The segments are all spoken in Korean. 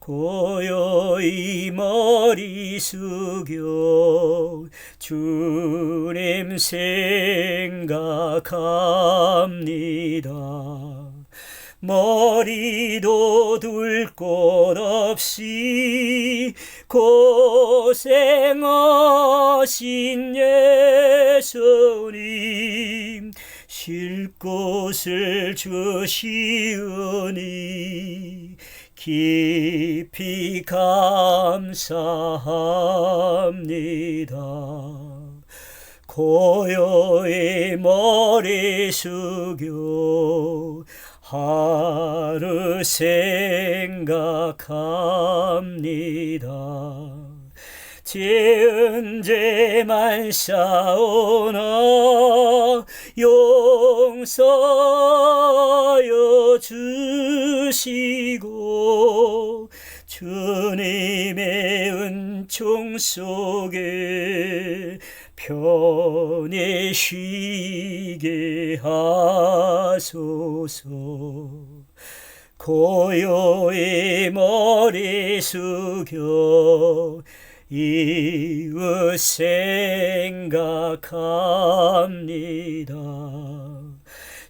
고요히 머리 숙여 주님 생각합니다. 머리도 둘 곳 없이 고생하신 예수님 쉴 곳을 주시으니 깊이 감사합니다. 고요히 머리 숙여 하루 생각합니다. 지은 죄만 쌓오나 용서여 주시고 주님의 은총 속에 편히 쉬게 하소서 고요히 머리 숙여 이웃 생각합니다.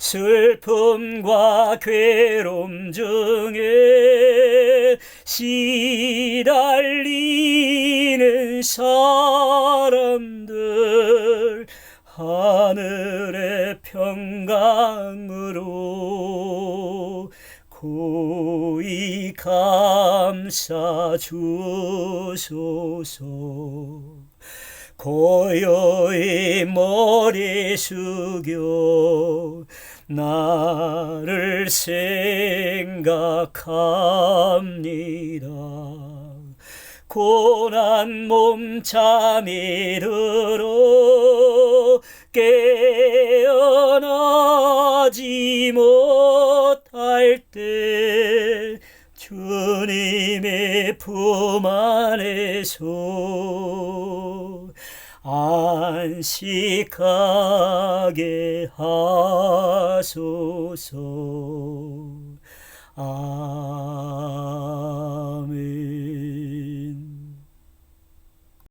슬픔과 괴로움 중에 시달리는 사람들 하늘의 평강으로 고이 감사 주소서. 고요히 머리 숙여 나를 생각합니다. 고난 몸 잠이 들어 깨어나지 못할 때 주님의 품 안에서 안식하게 하 하소서. 아